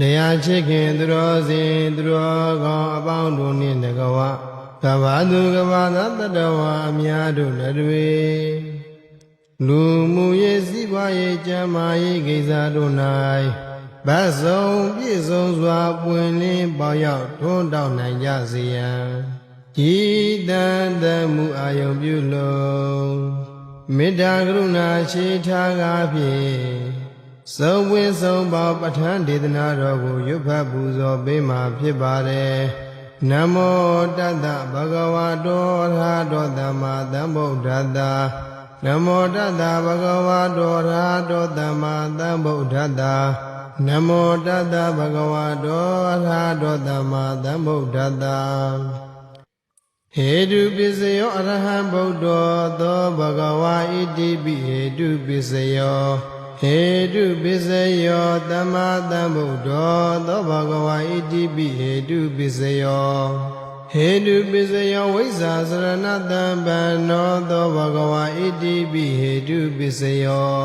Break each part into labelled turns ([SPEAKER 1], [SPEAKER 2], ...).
[SPEAKER 1] တရားချစ်ခင်သူတော်စင်သူတော်ကောင်းအပေါင်းတို့နှင့်တကဝကဘာသူကဘာသာတတဝါအများတို့လည်းတွေလူမှုရေးစည်းပွားရေးကျန်းမာရေးကိစ္စတို့၌ဗတ်ဆုံးပြည့်စုံစွာပွင့်လင်းပေါရောက်ထွန်းတောက်နိုင်ကြစေရန်ဤတန်တမှုအာယုံပြုလုံးမေတ္တာကရုဏာရှိထားကားဖြင့် သုံးဝင်းဆုံးပေါပဋ္ဌာန်းဒေသနာတော်ကိုရွတ်ဖတ်ပူဇော်ပေးမှာဖြစ်ပါတယ်နမောတတ္တဗဂဝတောရာတောသမ္မာသမ္ဗုဒ္ဓတ္တနမောတတ္တဗဂဝတောရာတောသမ္မာသမ္ဗုဒ္ဓတ္တနမောတတ္တဗဂဝတောရာတောသမ္မာသမ္ဗုဒ္ဓတ္တဟေတုပစ္စယောအရဟံဗုဒ္ဓောသောဘဂဝါဣတိပိဟေတုပစ္စယော ဟေတုပစ္စယောသမ္မာသမ္ဗုဒ္ဓောသောဘဂဝါဣတိပိဟေတုပစ္စယောဟေတုပစ္စယောဝိဇ္ဇာစရဏတံပန္နောသောဘဂဝါဣတိပိဟေတုပစ္စယော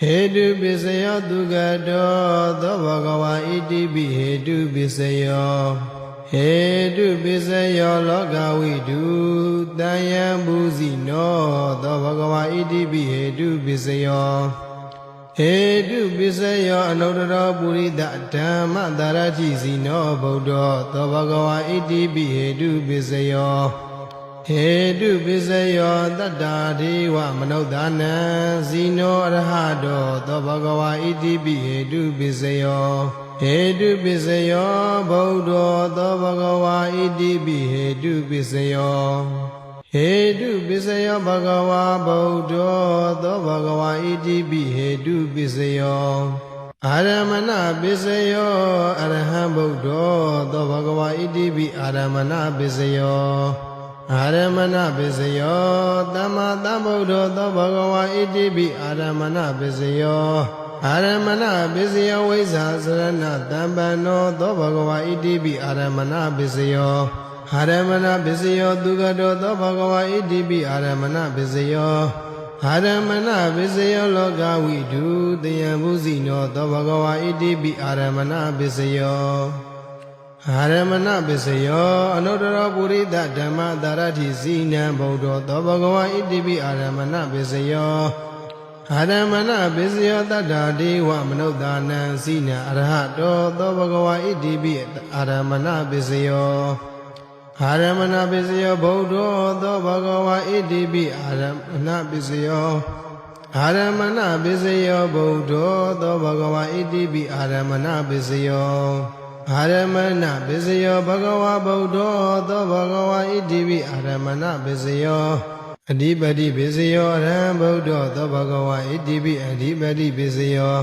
[SPEAKER 1] ဟေတုပစ္စယောသူကတောသောဘဂဝါဣတိပိဟေတုပစ္စယောဟေတုပစ္စယောလောကဝိတုတံယံဘူဇိနောသောဘဂဝါဣတိပိဟေတုပစ္စယော ဟေတုပစ္စယောအနုတ္တရောပုရိသဓမ္မတာရတိစီနောဗုဒ္ဓောသောဘဂဝါဣတိပိဟေတုပစ္စယောဟေတုပစ္စယောတတ္တာဒေဝမနုဿာနံဇီနောအရဟတောသောဘဂဝါဣတိပိဟေတုပစ္စယောဟေတုပစ္စယောဗုဒ္ဓောသောဘဂဝါဣတိပိဟေတုပစ္စယော ဟေတုပစ္စယောဘဂဝါဗုဒ္ဓောသောဘဂဝါဣတိပိဟေတုပစ္စယောအာရမဏပစ္စယောအရဟံဗုဒ္ဓောသောဘဂဝါဣတိပိအာရမဏပစ္စယောအာရမဏပစ္စယောသမ္မာသမ္ဗုဒ္ဓောသောဘဂဝါဣတိပိအာရမဏပစ္စယောအာရမဏပစ္စယောဝိဇ္ဇာစရဏတံပန္နောသောဘဂဝါဣတိပိအာရမဏပစ္စယော အာရမဏပစ္စယောသူကတောသောဘဂဝါဣတိပိအာရမဏပစ္စယောအာရမဏပစ္စယောလောကဝိတုတယံဘုဇိနောသောဘဂဝါဣတိပိအာရမဏပစ္စယောအာရမဏပစ္စယောအနုတ္တရောပုရိသဓမ္မတာရတိဇိနံဗုဒ္ဓောသောဘဂဝါဣတိပိအာရမဏပစ္စယောအာရမဏပစ္စယောတတ္တာဒေဝမနုဿာနံဇိနံအရဟတောသောဘဂဝါဣတိပိအာရမဏပစ္စယော အာရမဏပစ္စယောဗုဒ္ဓောသောဘဂဝါဣတိပိအာရမဏပစ္စယောအာရမဏပစ္စယောဗုဒ္ဓောသောဘဂဝါဣတိပိအာရမဏပစ္စယောအာရမဏပစ္စယောဘဂဝါဗုဒ္ဓောသောဘဂဝါဣတိပိအာရမဏပစ္စယောအဓိပတိပစ္စယောအရဟံဗုဒ္ဓောသောဘဂဝါဣတိပိအဓိပတိပစ္စယော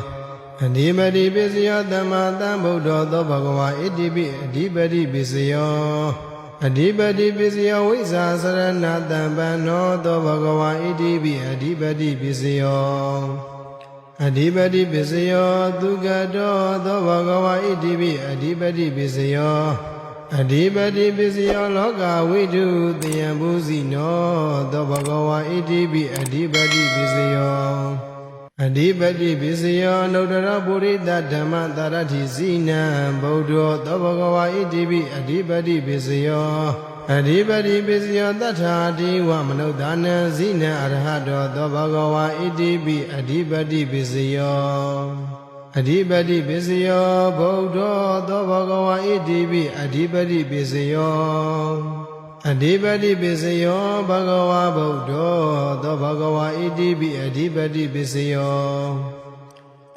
[SPEAKER 1] အဓိပတိပစ္စယောသမ္မာသမ္ဗုဒ္ဓောသောဘဂဝါဣတိပိအဓိပတိပစ္စယော အဓိပတိပစ္စယောဝိဇ္ဇာစရဏတံပန္နောသောဘဂဝါဣတိပိအဓိပတိပစ္စယောအဓိပတိပစ္စယောသူကတောသောဘဂဝါဣတိပိအဓိပတိပစ္စယောအဓိပတိပစ္စယောလောကဝိတုတယံဘူဇိနောသောဘဂဝါဣတိပိအဓိပတိပစ္စယော အဓိပတိပစ္စယောအနုတ္တရပုရိသဓမ္မတာရတိဇိနံဗုဒ္ဓောသောဘဂဝါဣတိပိအဓိပတိပစ္စယောအဓိပတိပစ္စယောတထာတိဝမနုဿာနံဇိနံအရဟတောသောဘဂဝါဣတိပိအဓိပတိပစ္စယောအဓိပတိပစ္စယောဗုဒ္ဓောသောဘဂဝါဣတိပိအဓိပတိပစ္စယော အဓိပတိပစ္စယောဘဂဝါဗုဒ္ဓောသောဘဂဝါဣတိပိအဓိပတိပစ္စယော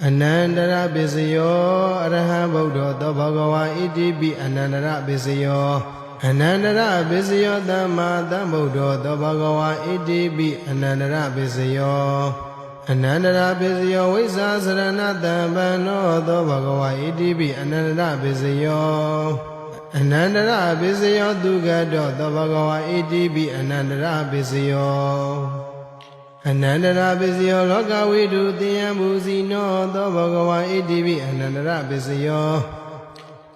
[SPEAKER 1] အနန္တရပစ္စယောအရဟံဗုဒ္ဓောသောဘဂဝါဣတိပိအနန္တရပစ္စယောအနန္တရပစ္စယောသမ္မာသမ္ဗုဒ္ဓောသောဘဂဝါဣတိပိအနန္တရပစ္စယောအနန္တရပစ္စယောဝိဇ္ဇာစရဏတံပန္နောသောဘဂဝါဣတိပိအနန္တရပစ္စယော အနန္တရပစ္စယောသူကတောသောဘဂဝါဣတိပိအနန္တရပစ္စယောအနန္တရပစ္စယောလောကဝိတုတယံဘူဇိနောသောဘဂဝါဣတိပိအနန္တရပစ္စယော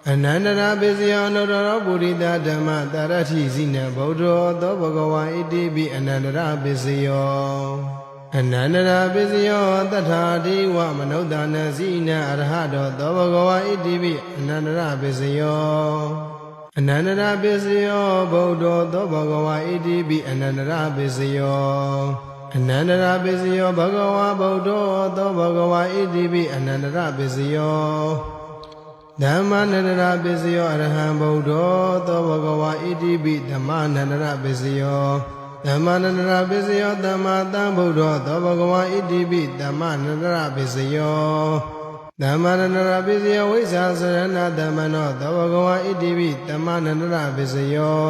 [SPEAKER 1] အနန္တရာပစ္စယောနုတ္တရောပုရိသဓမ္မတာရတိဇိနဗုဒ္ဓောသောဘဂဝါဣတိပိအနန္တရာပစ္စယော အနန္တရာပစ္စယောတထာတိဝမနုဿာနစီနအရဟတောသောဘဂဝါဣတိပိအနန္တရာပစ္စယောအနန္တရာပစ္စယောဗုဒ္ဓောသောဘဂဝါဣတိပိအနန္တရာပစ္စယောအနန္တရာပစ္စယောဘဂဝါဗုဒ္ဓောသောဘဂဝါဣတိပိအနန္တရာပစ္စယောဓမ္မနန္ဒရာပစ္စယောအရဟံဗုဒ္ဓောသောဘဂဝါဣတိပိဓမ္မနန္ဒရာပစ္စယော ဓမ္မနန္ဒရာပစ္စယောသမ္မာတံဗုဒ္ဓောသောဘဂဝါဣတိပိဓမ္မနန္ဒရာပစ္စယောဓမ္မနန္ဒရာပစ္စယောဝိဇ္ဇာစရဏဓမ္မနောသောဘဂဝါဣတိပိဓမ္မနန္ဒရာပစ္စယော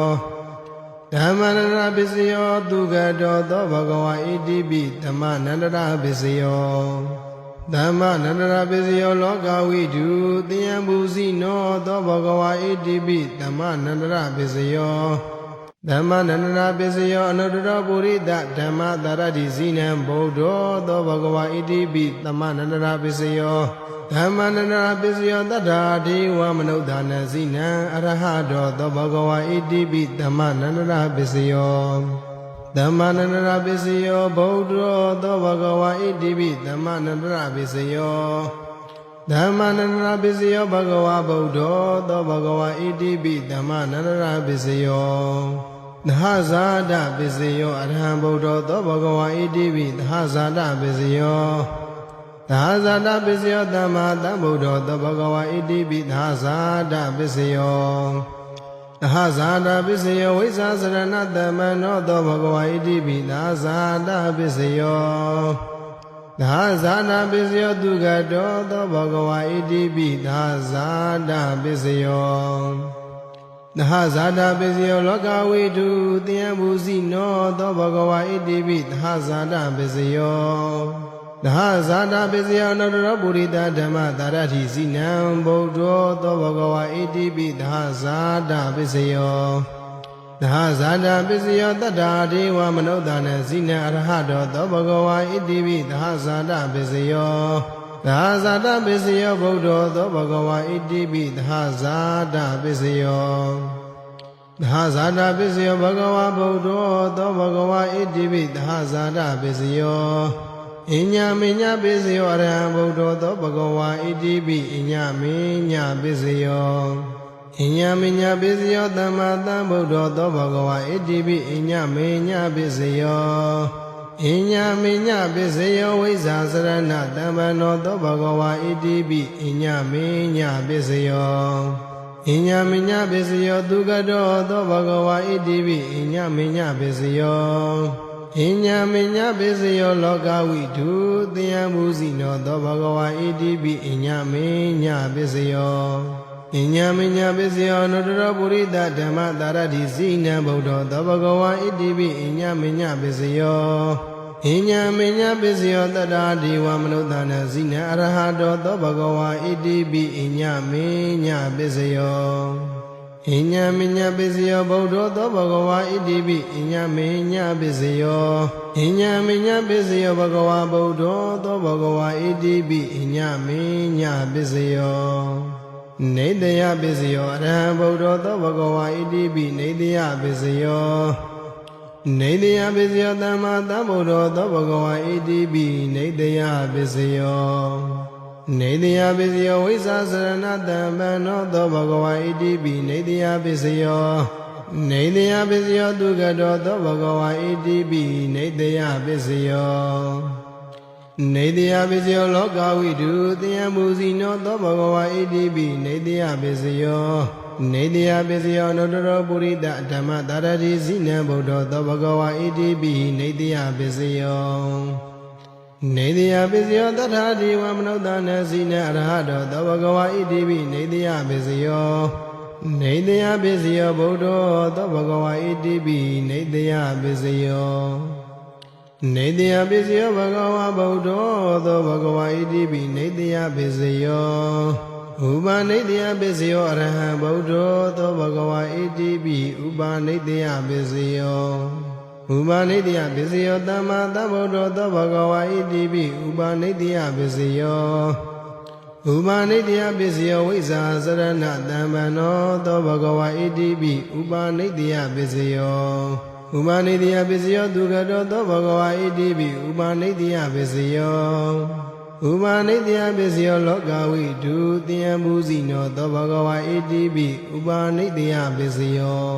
[SPEAKER 1] ဓမ္မနန္ဒရာပစ္စယောသူကတောသောဘဂဝါဣတိပိဓမ္မနန္ဒရာပစ္စယောဓမ္မနန္ဒရာပစ္စယောလောကဝိတုတယံဘူစီနောသောဘဂဝါဣတိပိဓမ္မနန္ဒရာပစ္စယော ဓမ္မနန္ဒရာပစ္စယောအနုတ္တရပုရိသဓမ္မတာရတိဇိနံဗုဒ္ဓောသောဘဂဝါဣတိပိဓမ္မနန္ဒရာပစ္စယောဓမ္မနန္ဒရာပစ္စယောတတ္ထာဒေဝမနုဿာနဇိနံအရဟတောသောဘဂဝါဣတိပိဓမ္မနန္ဒရာပစ္စယောဓမ္မနန္ဒရာပစ္စယောဗုဒ္ဓောသောဘဂဝါဣတိပိဓမ္မနန္ဒရာပစ္စယောဓမ္မနန္ဒရာပစ္စယောဘဂဝါဗုဒ္ဓောသောဘဂဝါဣတိပိဓမ္မနန္ဒရာပစ္စယော သဟဇာတပစ္စယောအရဟံဗုဒ္ဓောသောဘဂဝါဣတိပိသဟဇာတပစ္စယောသဟဇာတပစ္စယောသမ္မာသမ္ဗုဒ္ဓောသောဘဂဝါဣတိပိသဟဇာတပစ္စယောသဟဇာတပစ္စယောဝိဇ္ဇာစရဏတမ္မနောသောဘဂဝါဣတိပိသဟဇာတပစ္စယောသာဇာနာပစ္စယောသူကတောသောဘဂဝါဣတိပိသာဇာတာပစ္စယော သဟဇာတာပစ္စယောလောကဝိတုတယံဘူစီနောသောဘဂဝါဣတိပိသဟဇာတာပစ္စယောသဟဇာတာပစ္စယောနတရပုရိသဓမ္မတာရတိစီနံဗုဒ္ဓောသောဘဂဝါဣတိပိသဟဇာတာပစ္စယောသဟဇာတာပစ္စယောတတ္တာဒေဝမနုဿာနဇိနံအရဟတောသောဘဂဝါဣတိပိသဟဇာတာပစ္စယော သဟဇာတာပစ္စယောဗုဒ္ဓောသောဘဂဝါဣတိပိသဟဇာတာပစ္စယောသဟဇာတာပစ္စယောဘဂဝါဗုဒ္ဓောသောဘဂဝါဣတိပိသဟဇာတာပစ္စယောအညမညပစ္စယောအရဟံဗုဒ္ဓောသောဘဂဝါဣတိပိအညမညပစ္စယောအညမညပစ္စယောသမ္မာသမ္ဗုဒ္ဓောသောဘဂဝါဣတိပိအညမညပစ္စယော အညမညပစ္စယောဝိဇ္ဇာစရဏတမ္ပနောသောဘဂဝါဣတိပိအညမညပစ္စယောအညမညပစ္စယောသူကတောသောဘဂဝါဣတိပိအညမညပစ္စယောအညမညပစ္စယောလောကဝိတုတယံမူစီနောသောဘဂဝါဣတိပိအညမညပစ္စယော အညမညပစ္စယောနုတရပုရိသဓမ္မတာရတိဇိနံဗုဒ္ဓောသောဘဂဝါဣတိပိအညမညပစ္စယောအညမညပစ္စယောတတ္တာဒီဝမနုဿာနဇိနံအရဟတောသောဘဂဝါဣတိပိအညမညပစ္စယောအညမညပစ္စယောဗုဒ္ဓောသောဘဂဝါဣတိပိအညမညပစ္စယောအညမညပစ္စယောဘဂဝါဗုဒ္ဓောသောဘဂဝါဣတိပိအညမညပစ္စယော နေတယပစ္စယောအရဟံဗုဒ္ဓောသောဘဂဝါဣတိပိနေတယပစ္စယောနေတယပစ္စယောသမ္မာသမ္ဗုဒ္ဓောသောဘဂဝါဣတိပိနေတယပစ္စယောနေတယပစ္စယောဝိဇ္ဇာစရဏတံပန္နောသောဘဂဝါဣတိပိနေတယပစ္စယောနေတယပစ္စယောသူကတောသောဘဂဝါဣတိပိနေတယပစ္စယော နေတယပစ္စယောလောကဝိတုတယံမူစီနောသောဘဂဝါဣတိပိနေတယပစ္စယောနေတယပစ္စယောနုတ္တရောပုရိသဓမ္မတာရတိဇိနံဗုဒ္ဓောသောဘဂဝါဣတိပိနေတယပစ္စယောနေတယပစ္စယောတထာဒီဝမနုဿာနဇိနံအရဟတောသောဘဂဝါဣတိပိနေတယပစ္စယောနေတယပစ္စယောဗုဒ္ဓောသောဘဂဝါဣတိပိနေတယပစ္စယော နေတယပစ္စယောဘဂဝါဗုဒ္ဓောသောဘဂဝါဣတိပိနေတယပစ္စယောဥပါနေတယပစ္စယောအရဟံဗုဒ္ဓောသောဘဂဝါဣတိပိဥပါနေတယပစ္စယောဥပါနေတယပစ္စယောသမ္မာသမ္ဗုဒ္ဓောသောဘဂဝါဣတိပိဥပါနေတယပစ္စယောဥပါနေတယပစ္စယောဝိဇ္ဇာစရဏတမ္ပန္နောသောဘဂဝါဣတိပိဥပါနေတယပစ္စယော ဥပါနေတိယပစ္စယောဒုက္ခတောသောဘဂဝါဣတိပိဥပါနေတိယပစ္စယောဥပါနေတိယပစ္စယောလောကဝိတုတိယံဘူဇိနောသောဘဂဝါဣတိပိဥပါနေတိယပစ္စယော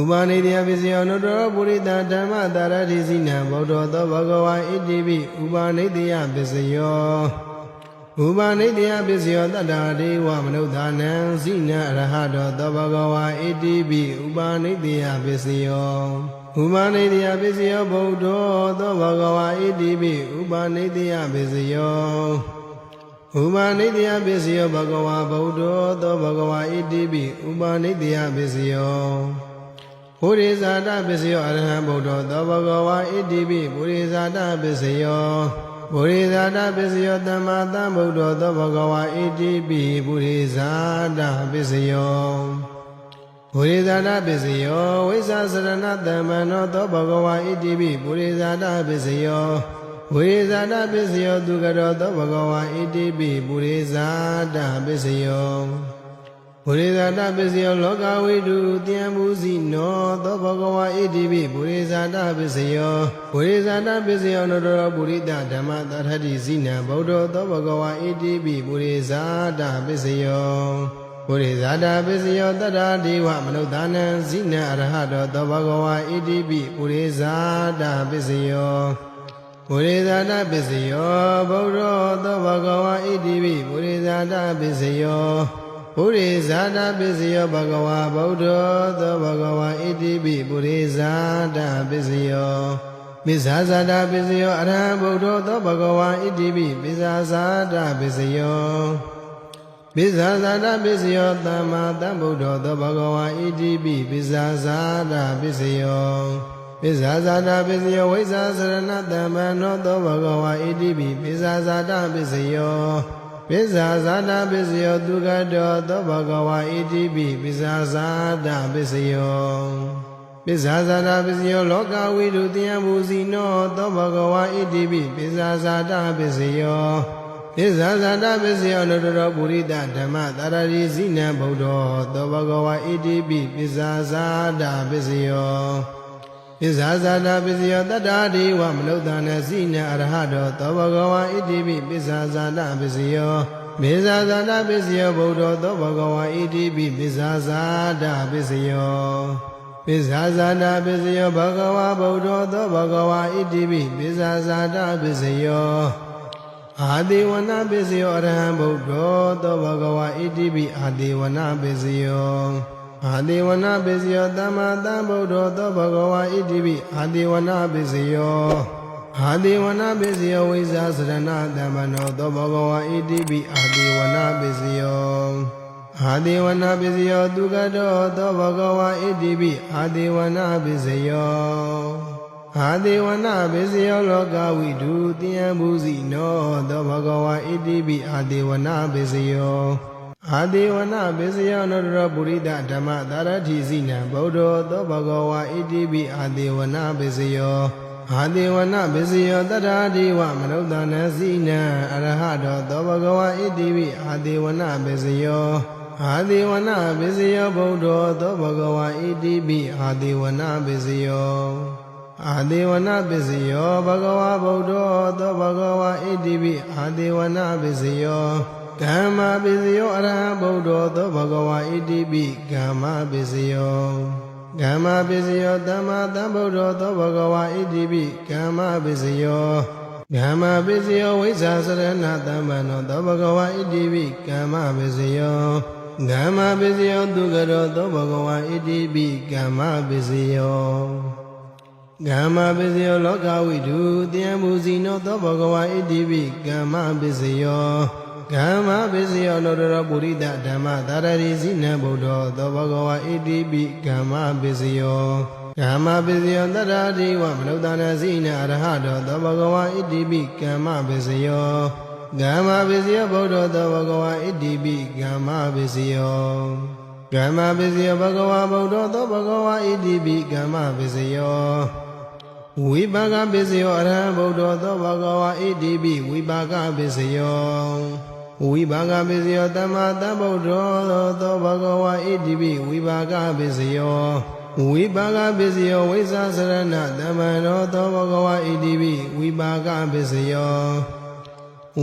[SPEAKER 1] ဥပါနေတိယပစ္စယောနုတ္တရောပုရိသဓမ္မတာရတိစိနံဗုဒ္ဓသောဘဂဝါဣတိပိဥပါနေတိယပစ္စယော ဥပါနေတယပစ္စယောတတ္တာဒေဝမနုဿာနံဇိနအရဟတောသောဘဂဝါဣတိပိဥပါနေတယပစ္စယောဥပါနေတယပစ္စယောဗုဒ္ဓောသောဘဂဝါဣတိပိဥပါနေတယပစ္စယောဥပါနေတယပစ္စယောဘဂဝါဗုဒ္ဓောသောဘဂဝါဣတိပိဥပါနေတယပစ္စယောဘုရိဇာတပစ္စယောအရဟံဗုဒ္ဓောသောဘဂဝါဣတိပိဘုရိဇာတပစ္စယော ဘုရိဇာတပစ္စယောသမ္မာသမ္ဗုဒ္ဓောသောဘဂဝါဣတိပိဘုရိဇာတပစ္စယောဘုရိဇာတပစ္စယောဝိသစရဏသမ္မနောသောဘဂဝါဣတိပိဘုရိဇာတပစ္စယောဘုရိဇာတပစ္စယောသူကရောသောဘဂဝါဣတိပိဘုရိဇာတပစ္စယော ဘုရိဇာတပစ္စယောလောကဝိတုတယံမူစီနောသောဘဂဝါဣတိပိဘုရိဇာတပစ္စယောဘုရိဇာတပစ္စယောနတရောပုရိတဓမ္မသထတိဇိနံဗုဒ္ဓောသောဘဂဝါဣတိပိဘုရိဇာတပစ္စယောဘုရိဇာတပစ္စယောတတ္တာဒေဝမနုဿာနံဇိနံအရဟတောသောဘဂဝါဣတိပိဘုရိဇာတပစ္စယောဘုရိဇာတပစ္စယောဗုဒ္ဓောသောဘဂဝါဣတိပိဘုရိဇာတပစ္စယော ပုရိဇာတပစ္စယောဘဂဝါဗုဒ္ဓောသောဘဂဝါဣတိပိပုရိဇာတပစ္စယောပိဇာဇာတပစ္စယောအရဟံဗုဒ္ဓောသောဘဂဝါဣတိပိပိဇာဇာတပစ္စယောပိဇာဇာတပစ္စယောသမ္မာသမ္ဗုဒ္ဓောသောဘဂဝါဣတိပိပိဇာဇာတပစ္စယောပိဇာဇာတပစ္စယောဝိဇာစရဏသမ္မနောသောဘဂဝါဣတိပိပိဇာဇာတပစ္စယော ပိဇာဇာတပစ္စယောဒုက္ခတောသောဘဂဝါဣတိပိပိဇာဇာတပစ္စယောပိဇာဇာတပစ္စယောလောကဝိတုတယံမူစီနောသောဘဂဝါဣတိပိပိဇာဇာတပစ္စယောပိဇာဇာတပစ္စယောနတရောပုရိသဓမ္မတာရတိဇိနံဗုဒ္ဓောသောဘဂဝါဣတိပိပိဇာဇာတပစ္စယော ပိဇာဇာတပစ္စယောတတ္တာဒေဝမနုဿာနဇိနံအရဟတောသောဘဂဝါဣတိပိပိဇာဇာတပစ္စယောမေဇာဇာတပစ္စယောဗုဒ္ဓောသောဘဂဝါဣတိပိပိဇာဇာတပစ္စယောပိဇာဇာတပစ္စယောဘဂဝါဗုဒ္ဓောသောဘဂဝါဣတိပိပိဇာဇာတပစ္စယောအာတိဝနပစ္စယောအရဟံဗုဒ္ဓောသောဘဂဝါဣတိပိအာတိဝနပစ္စယော အာတိဝနပစ္စယောသမ္မာသမ္ဗုဒ္ဓောသောဘဂဝါဣတိပိအာတိဝနပစ္စယောအာတိဝနပစ္စယောဝိဇာစရဏသမ္မနောသောဘဂဝါဣတိပိအာတိဝနပစ္စယောအာတိဝနပစ္စယောသူကတောသောဘဂဝါဣတိပိအာတိဝနပစ္စယောအာတိဝနပစ္စယောလောကဝိတုတိယံဘူဇိနောသောဘဂဝါဣတိပိအာတိဝနပစ္စယော အာတိဝနပစ္စယောနတရပုရိဒဓမ္မသာရတိစိနံဗုဒ္ဓောသောဘဂဝါဣတိပိအာတိဝနပစ္စယောအာတိဝနပစ္စယောတတ္ထာဒီဝမနုဿာနစိနံအရဟတောသောဘဂဝါဣတိပိအာတိဝနပစ္စယောအာတိဝနပစ္စယောဗုဒ္ဓောသောဘဂဝါဣတိပိအာတိဝနပစ္စယောအာတိဝနပစ္စယောဘဂဝါဗုဒ္ဓောသောဘဂဝါဣတိပိအာတိဝနပစ္စယော ကမ္မပစ္စယောအရဟံဗုဒ္ဓောသောဘဂဝါဣတိပိကမ္မပစ္စယောကမ္မပစ္စယောသမ္မာသမ္ဗုဒ္ဓောသောဘဂဝါဣတိပိကမ္မပစ္စယောကမ္မပစ္စယောဝိဇ္ဇာစရဏသမ္မနောသောဘဂဝါဣတိပိကမ္မပစ္စယောကမ္မပစ္စယောသူကရောသောဘဂဝါဣတိပိကမ္မပစ္စယောကမ္မပစ္စယောလောကဝိတုတယံမူစီနောသောဘဂဝါဣတိပိကမ္မပစ္စယော ကမ္မပစ္စယောလောတရပုရိသဓမ္မသာရတိစိနံဗုဒ္ဓောသောဘဂဝါဣတိပိကမ္မပစ္စယောကမ္မပစ္စယောတတ္ထာတိဝမနုဿာနစိနံအရဟတောသောဘဂဝါဣတိပိကမ္မပစ္စယောကမ္မပစ္စယောဗုဒ္ဓောသောဘဂဝါဣတိပိကမ္မပစ္စယောကမ္မပစ္စယောဘဂဝါဗုဒ္ဓောသောဘဂဝါဣတိပိကမ္မပစ္စယောဝိပါကပစ္စယောအရဟံဗုဒ္ဓောသောဘဂဝါဣတိပိဝိပါကပစ္စယော ဝိပါကပစ္စယောသမ္မာသမ္ဗုဒ္ဓောသောဘဂဝါဣတိပိဝိပါကပစ္စယောဝဝိပါကပစ္စယောဝိသစရဏတမ္မနောသောဘဂဝါဣတိပိဝိပါကပစ္စယော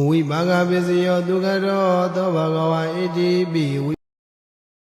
[SPEAKER 1] ဝိပါကပစ္စယောဒုက္ခရောသောဘဂဝါဣတိပိ